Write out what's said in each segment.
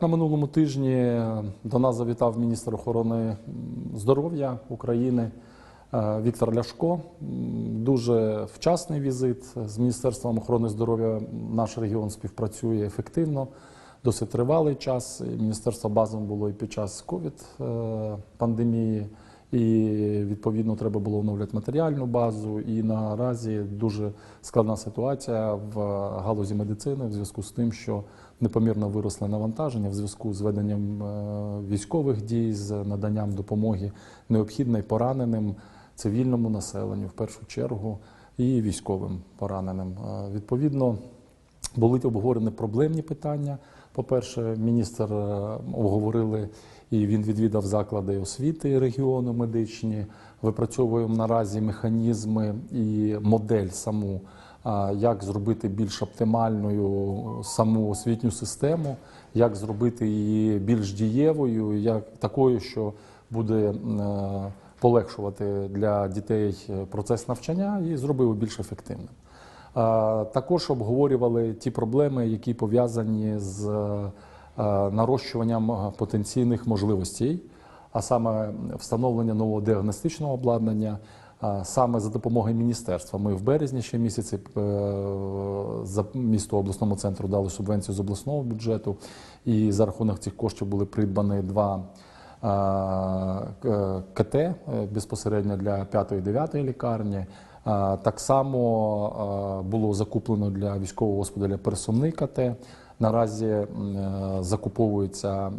На минулому тижні до нас завітав міністр охорони здоров'я України е, Віктор Ляшко. Дуже вчасний візит з Міністерством охорони здоров'я. Наш регіон співпрацює ефективно, досить тривалий час. Міністерство базом було і під час ковід е, пандемії. І відповідно треба було оновлювати матеріальну базу. І наразі дуже складна ситуація в галузі медицини в зв'язку з тим, що непомірно виросли навантаження в зв'язку з веденням е, військових дій, з наданням допомоги необхідної пораненим цивільному населенню в першу чергу і військовим пораненим. Е, Відповідно, були обговорені проблемні питання. По-перше, міністр е, обговорили і він відвідав заклади освіти регіону медичні. Випрацьовуємо наразі механізми і модель саму, як зробити більш оптимальною саму освітню систему, як зробити її більш дієвою, як такою, що буде е, полегшувати для дітей процес навчання і зробив більш ефективним. Також обговорювали ті проблеми, які пов'язані з е, нарощуванням е, потенційних можливостей, а саме встановлення нового діагностичного обладнання. Саме за допомогою міністерства. Ми в березні ще місяці е, за місто обласному центру дали субвенцію з обласного бюджету, і за рахунок цих коштів були придбані два е, е, КТ е, безпосередньо для 5-9 лікарні. Е, Так само е, було закуплено для військового госпіталя пересувний КТ. Наразі е, закуповується е,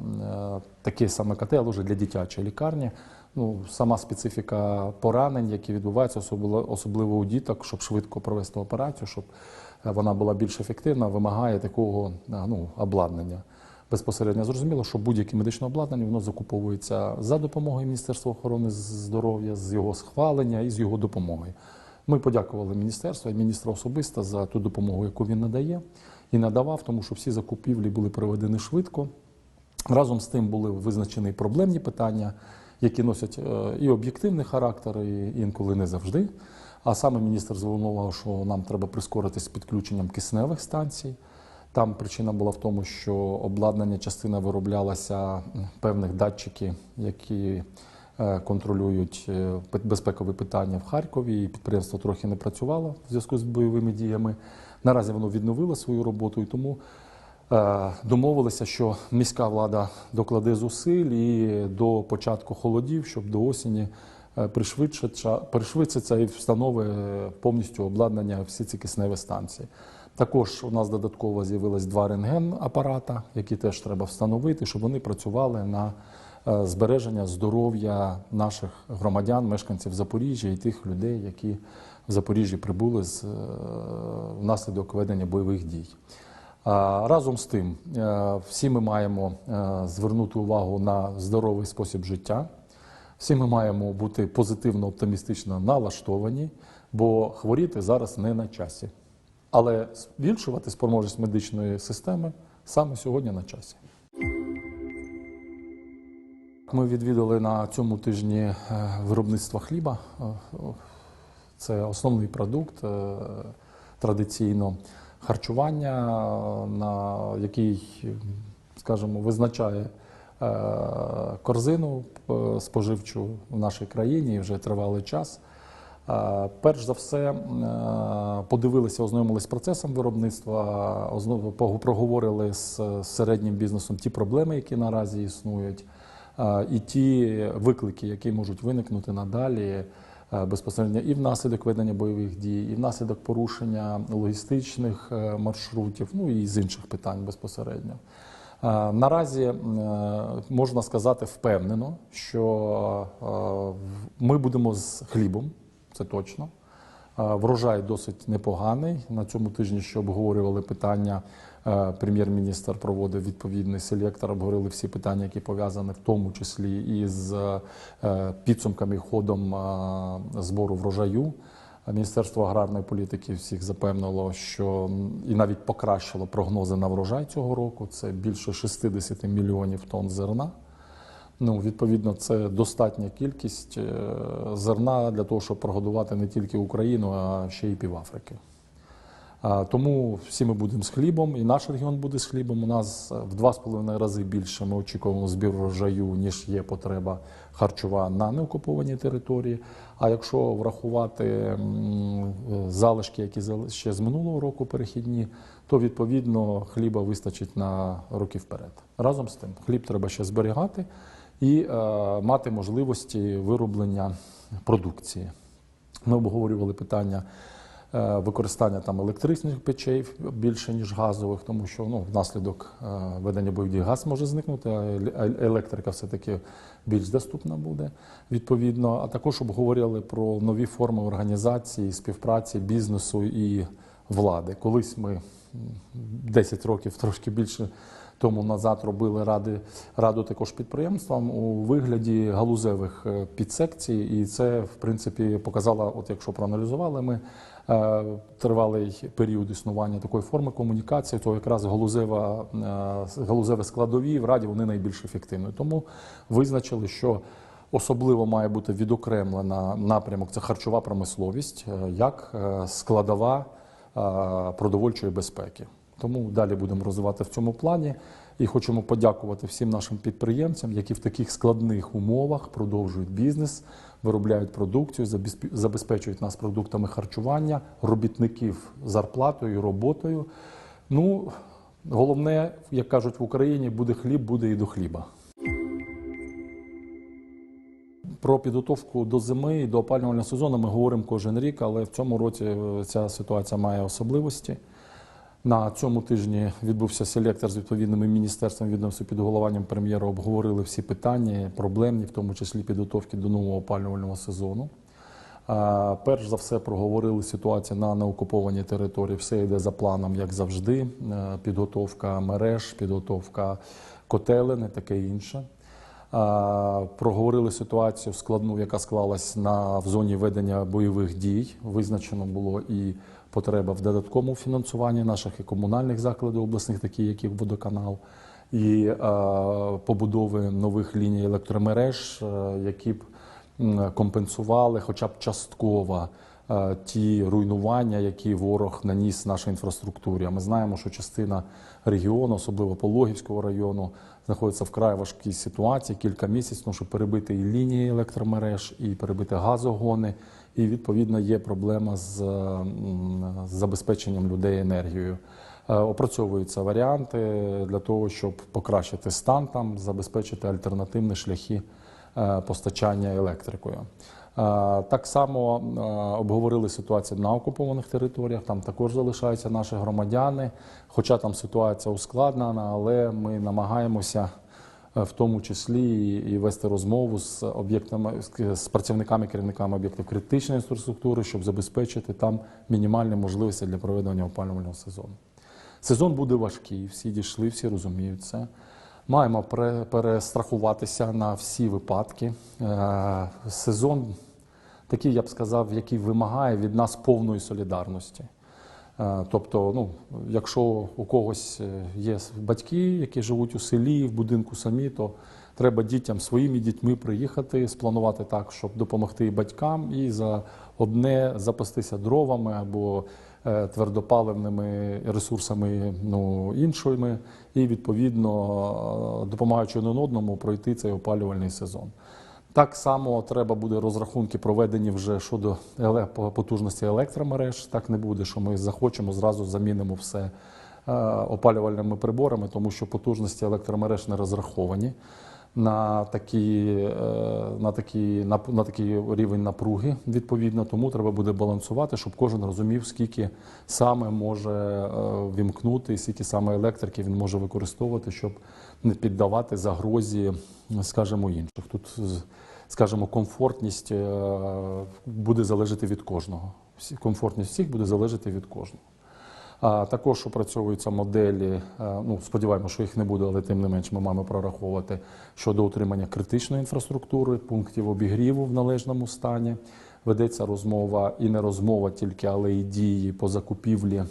таке саме КТ, але вже для дитячої лікарні. Ну, сама специфіка поранень, які відбуваються, особливо, у діток, щоб швидко провести операцію, щоб е, вона була більш ефективна, вимагає такого ну, обладнання. Безпосередньо зрозуміло, що будь-яке медичне обладнання воно закуповується за допомогою Міністерства охорони здоров'я, з його схвалення і з його допомогою. Ми подякували міністерству і міністра особисто за ту допомогу, яку він надає і надавав, тому що всі закупівлі були проведені швидко. Разом з тим були визначені проблемні питання, які носять е, і об'єктивний характер, і інколи не завжди. А саме міністр звернув увагу, що нам треба прискоритись з підключенням кисневих станцій. Там причина була в тому, що обладнання частина вироблялася певних датчиків, які е, контролюють е, безпекові питання в Харкові. І підприємство трохи не працювало в зв'язку з бойовими діями. Наразі воно відновило свою роботу і тому Е, Домовилися, що міська влада докладе зусиль і до початку холодів, щоб до осені е, пришвидшиться, і встановить е, повністю обладнання всі ці кисневі станції. Також у нас додатково з'явилось два рентген-апарата, які теж треба встановити, щоб вони працювали на е, збереження здоров'я наших громадян, мешканців Запоріжжя і тих людей, які в Запоріжжі прибули з е, внаслідок ведення бойових дій. Разом з тим, е, всі ми маємо е, звернути увагу на здоровий спосіб життя. Всі ми маємо бути позитивно оптимістично налаштовані, бо хворіти зараз не на часі. Але збільшувати спроможність медичної системи саме сьогодні на часі. Ми відвідали на цьому тижні виробництво хліба. Це основний продукт е, традиційно харчування, е, на який, скажімо, визначає е, корзину споживчу в нашій країні вже тривалий час. Перш за все, подивилися, ознайомилися з процесом виробництва, проговорили з середнім бізнесом ті проблеми, які наразі існують, і ті виклики, які можуть виникнути надалі безпосередньо і внаслідок ведення бойових дій, і внаслідок порушення логістичних е, маршрутів, ну і з інших питань безпосередньо. Е, Наразі е, можна сказати впевнено, що е, ми будемо з хлібом, це точно. Е, Врожай досить непоганий. На цьому тижні ще обговорювали питання. Е, Прем'єр-міністр проводив відповідний селектор, обговорили всі питання, які пов'язані в тому числі із е, підсумками ходом е, збору врожаю. Міністерство аграрної політики всіх запевнило, що і навіть покращило прогнози на врожай цього року. Це більше 60 мільйонів тонн зерна. Ну, відповідно, це достатня кількість зерна для того, щоб прогодувати не тільки Україну, а ще й півафрики. Тому всі ми будемо з хлібом, і наш регіон буде з хлібом. У нас е, в два з половиною рази більше ми очікуємо збір врожаю, ніж є потреба харчова на неокупованій території. А якщо врахувати е, залишки, які ще з минулого року перехідні, то відповідно хліба вистачить на роки вперед. Разом з тим, хліб треба ще зберігати і е, мати можливості вироблення продукції. Ми обговорювали питання використання там електричних печей більше ніж газових, тому що ну, внаслідок е, ведення бойових дій газ може зникнути, а електрика все-таки більш доступна буде відповідно. А також обговорювали про нові форми організації, співпраці бізнесу і влади. Колись ми м, 10 років трошки більше тому назад робили ради, раду також підприємствам у вигляді галузевих е, підсекцій, і це в принципі показало, от якщо проаналізували ми е, тривалий період існування такої форми комунікації, то якраз галузева е, галузеві складові в раді вони найбільш ефективні. Тому визначили, що Особливо має бути відокремлена напрямок це харчова промисловість як складова продовольчої безпеки. Тому далі будемо розвивати в цьому плані і хочемо подякувати всім нашим підприємцям, які в таких складних умовах продовжують бізнес, виробляють продукцію, забезпечують нас продуктами харчування, робітників зарплатою, роботою. Ну, головне, як кажуть в Україні, буде хліб, буде і до хліба. Про підготовку до зими і до опалювального сезону ми говоримо кожен рік, але в цьому році е, ця ситуація має особливості. На цьому тижні відбувся селектор з відповідними міністерством відомством під головуванням прем'єра. Обговорили всі питання, проблемні, в тому числі підготовки до нового опалювального сезону. Перш за все проговорили ситуацію на неокупованій території. Все йде за планом, як завжди. Е, Підготовка мереж, підготовка котелень і таке інше. Проговорили ситуацію складну, яка склалась на в зоні ведення бойових дій. Визначено було і потреба в додатковому фінансуванні наших і комунальних закладів обласних, такі як водоканал, і е, побудови нових ліній електромереж, е, які б компенсували, хоча б частково. е, Ті руйнування, які ворог наніс нашій інфраструктурі. А ми знаємо, що частина регіону, особливо Пологівського району, знаходиться в край важкій ситуації кілька місяців, тому що перебити і лінії електромереж, і перебити газогони, і відповідно є проблема з, з забезпеченням людей енергією. Е, Опрацьовуються варіанти для того, щоб покращити стан там, забезпечити альтернативні шляхи е, постачання електрикою. Так само обговорили ситуацію на окупованих територіях. Там також залишаються наші громадяни, хоча там ситуація ускладнена, але ми намагаємося е, в тому числі і- вести розмову з об'єктами з- працівниками, керівниками об'єктів критичної інфраструктури, щоб забезпечити там мінімальні можливості для проведення опалювального сезону. Сезон буде важкий, всі дійшли, всі розуміють це. Маємо пере- перестрахуватися на всі випадки. Е, Сезон такий, я б сказав, який вимагає від нас повної солідарності. Е, Тобто, ну, якщо у когось е, є батьки, які живуть у селі, в будинку самі, то треба дітям своїми дітьми приїхати, спланувати так, щоб допомогти батькам, і за одне запастися дровами або е, твердопаливними ресурсами ну, іншими, і відповідно, допомагаючи один одному пройти цей опалювальний сезон. Так само треба буде розрахунки проведені вже щодо потужності електромереж. Так не буде, що ми захочемо зразу замінимо все е, опалювальними приборами, тому що потужності електромереж не розраховані на такі, е, на такі, на, на такий рівень напруги. Відповідно, тому треба буде балансувати, щоб кожен розумів, скільки саме може е, вімкнути, скільки саме електрики він може використовувати, щоб не піддавати загрозі, скажімо, інших. Тут скажімо, комфортність е, буде залежати від кожного. Комфортність всіх буде залежати від кожного. Також опрацьовуються моделі. е, Ну сподіваємося, що їх не буде, але тим не менш ми маємо прораховувати щодо утримання критичної інфраструктури, пунктів обігріву в належному стані. Ведеться розмова і не розмова тільки, але і дії по закупівлі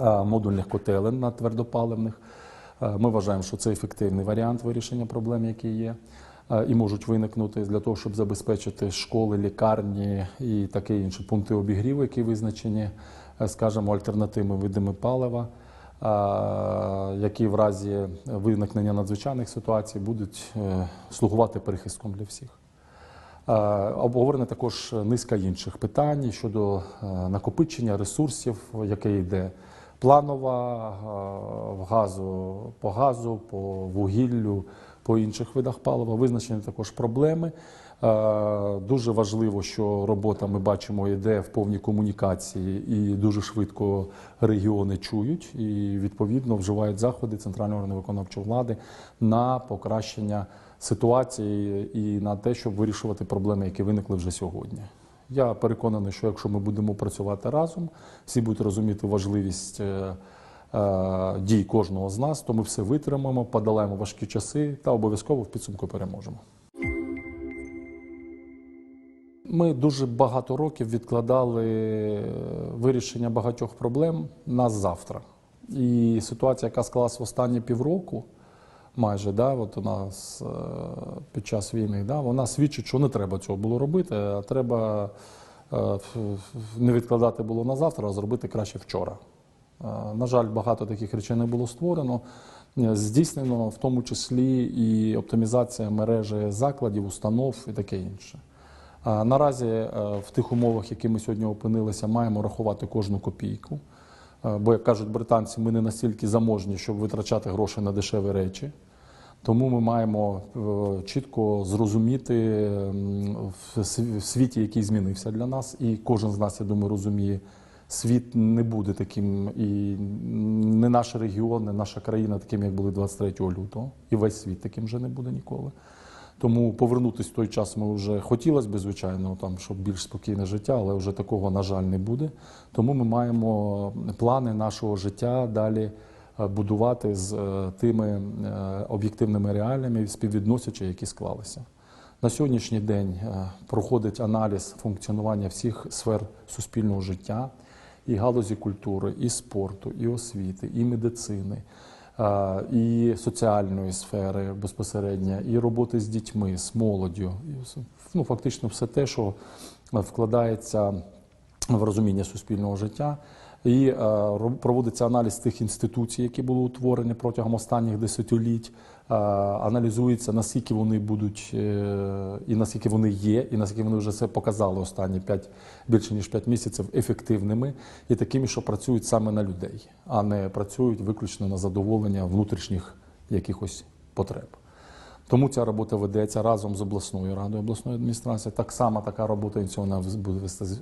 е, модульних котелень на твердопаливних. Ми вважаємо, що це ефективний варіант вирішення проблем, які є. Е, І можуть виникнути для того, щоб забезпечити школи, лікарні і таке інше пункти обігріву, які визначені е, скажімо, альтернативними видами палива, е, які в разі виникнення надзвичайних ситуацій будуть слугувати перехистком для всіх. Обговорена також низка інших питань щодо накопичення ресурсів, яке йде планова газу по газу, по вугіллю, по інших видах палива. Визначені також проблеми. Е, Дуже важливо, що робота ми бачимо йде в повній комунікації, і дуже швидко регіони чують і відповідно вживають заходи центрального органу виконавчої влади на покращення ситуації і на те, щоб вирішувати проблеми, які виникли вже сьогодні. Я переконаний, що якщо ми будемо працювати разом, всі будуть розуміти важливість е, дій кожного з нас, то ми все витримаємо, подолаємо важкі часи та обов'язково в підсумку переможемо. Ми дуже багато років відкладали е, вирішення багатьох проблем на завтра. І ситуація, яка склалась в останні півроку, майже да, от у нас е, під час війни, да, вона свідчить, що не треба цього було робити, а треба е, не відкладати було на завтра, а зробити краще вчора. Е, На жаль, багато таких речей не було створено. Е, Здійснено в тому числі і оптимізація мережі закладів, установ і таке інше. Наразі е, в тих умовах, які ми сьогодні опинилися, маємо рахувати кожну копійку. Бо, як кажуть британці, ми не настільки заможні, щоб витрачати гроші на дешеві речі. Тому ми маємо чітко зрозуміти в світі, який змінився для нас, і кожен з нас, я думаю, розуміє, світ не буде таким, і не наш регіон, не наша країна таким, як були 23 лютого, і весь світ таким вже не буде ніколи. Тому повернутися в той час ми вже хотілося б, звичайно, там, щоб більш спокійне життя, але вже такого, на жаль, не буде. Тому ми маємо плани нашого життя далі е, будувати з е, тими е, об'єктивними реаліями, співвідносячи, які склалися. На сьогоднішній день проходить аналіз функціонування всіх сфер суспільного життя, і галузі культури, і спорту, і освіти, і медицини, і соціальної сфери безпосередньо, і роботи з дітьми, з молоддю. Ну, фактично все те, що вкладається в розуміння суспільного життя. І е, проводиться аналіз тих інституцій, які були утворені протягом останніх десятиліть. Е, аналізується, наскільки вони будуть е, і наскільки вони є, і наскільки вони вже це показали останні 5, більше ніж 5 місяців ефективними і такими, що працюють саме на людей, а не працюють виключно на задоволення внутрішніх якихось потреб. Тому ця робота ведеться разом з обласною радою обласної адміністрації. Так само така робота ініційована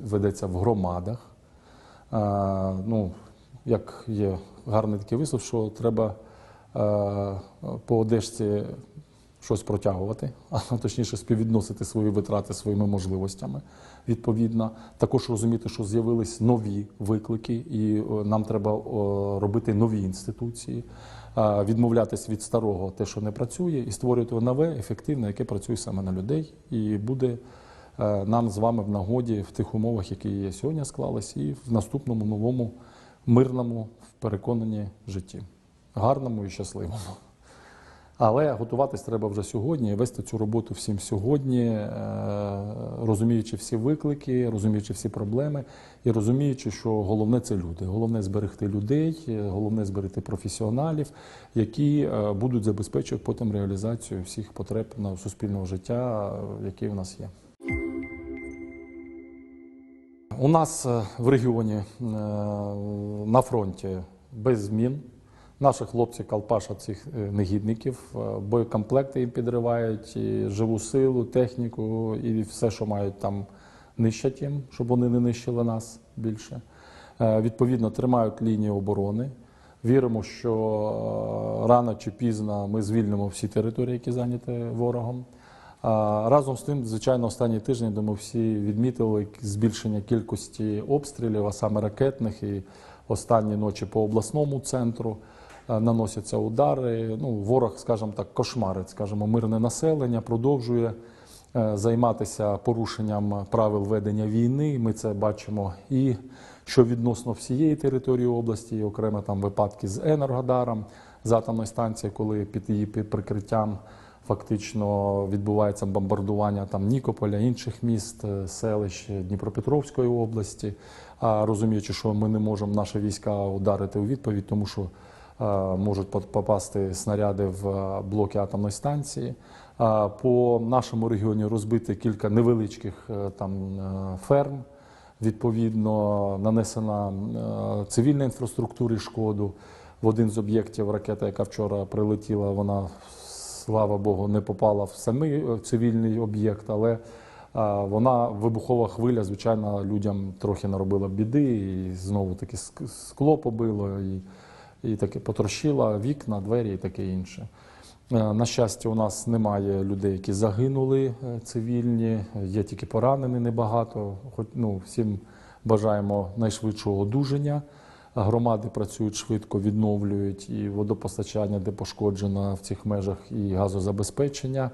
ведеться в громадах. Ну, як є гарний такий вислов, що треба е, по одежці щось протягувати, а точніше співвідносити свої витрати своїми можливостями. Відповідно, також розуміти, що з'явились нові виклики, і е, нам треба робити нові інституції, е, відмовлятись від старого, те, що не працює, і створювати нове, ефективне, яке працює саме на людей, і буде нам з вами в нагоді в тих умовах, які є сьогодні склались, і в наступному новому мирному, в переконанні житті, гарному і щасливому. Але готуватись треба вже сьогодні вести цю роботу всім сьогодні, е, розуміючи всі виклики, розуміючи всі проблеми і розуміючи, що головне це люди. Головне зберегти людей, е, головне зберегти професіоналів, які е, будуть забезпечувати потім реалізацію всіх потреб на суспільного життя, е, які в нас є. У нас е, в регіоні е, на фронті без змін. Наші хлопці калпашать цих е, негідників, боєкомплекти їм підривають, і живу силу, техніку і все, що мають там, нищать їм, щоб вони не нищили нас більше. Відповідно, тримають лінію оборони. Віримо, що рано чи пізно ми звільнимо всі території, які зайняті ворогом. Разом з тим, звичайно, останні тижні, думаю, всі відмітили збільшення кількості обстрілів, а саме ракетних, і останні ночі по обласному центру наносяться удари. Ну, ворог, скажімо так, кошмарить, скажімо, мирне населення, продовжує е, займатися порушенням правил ведення війни. Ми це бачимо і що відносно всієї території області, і окремо там випадки з Енергодаром, з атомної станції, коли під її прикриттям Фактично відбувається бомбардування там Нікополя, інших міст, е, селищ Дніпропетровської області. А розуміючи, що ми не можемо наші війська ударити у відповідь, тому що е, можуть попасти снаряди в е, блоки атомної станції. По нашому регіоні розбити кілька невеличких там ферм. Відповідно, нанесена цивільній інфраструктурі шкоду. В один з об'єктів ракета, яка вчора прилетіла, вона, слава Богу, не попала в самий е, цивільний об'єкт, але вона вибухова хвиля, звичайно, людям трохи наробила біди, і знову таки скло побило, і, і таке потрощила вікна, двері і таке інше. Е, На щастя, у нас немає людей, які загинули е, цивільні, є тільки поранені небагато. Хоч ну, всім бажаємо найшвидшого одужання. Громади працюють швидко, відновлюють і водопостачання, де пошкоджено в цих межах, і газозабезпечення.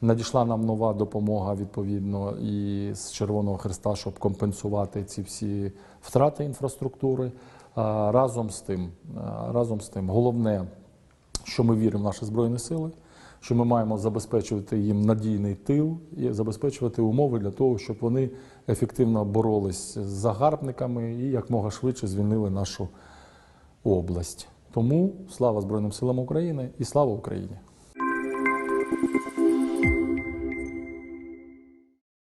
Надійшла нам нова допомога відповідно і з Червоного Христа, щоб компенсувати ці всі втрати інфраструктури. Разом з тим, разом з тим, головне що ми віримо в наші збройні сили, що ми маємо забезпечувати їм надійний тил і забезпечувати умови для того, щоб вони ефективно боролись з загарбниками і якмога швидше звільнили нашу область. Тому слава Збройним силам України і слава Україні!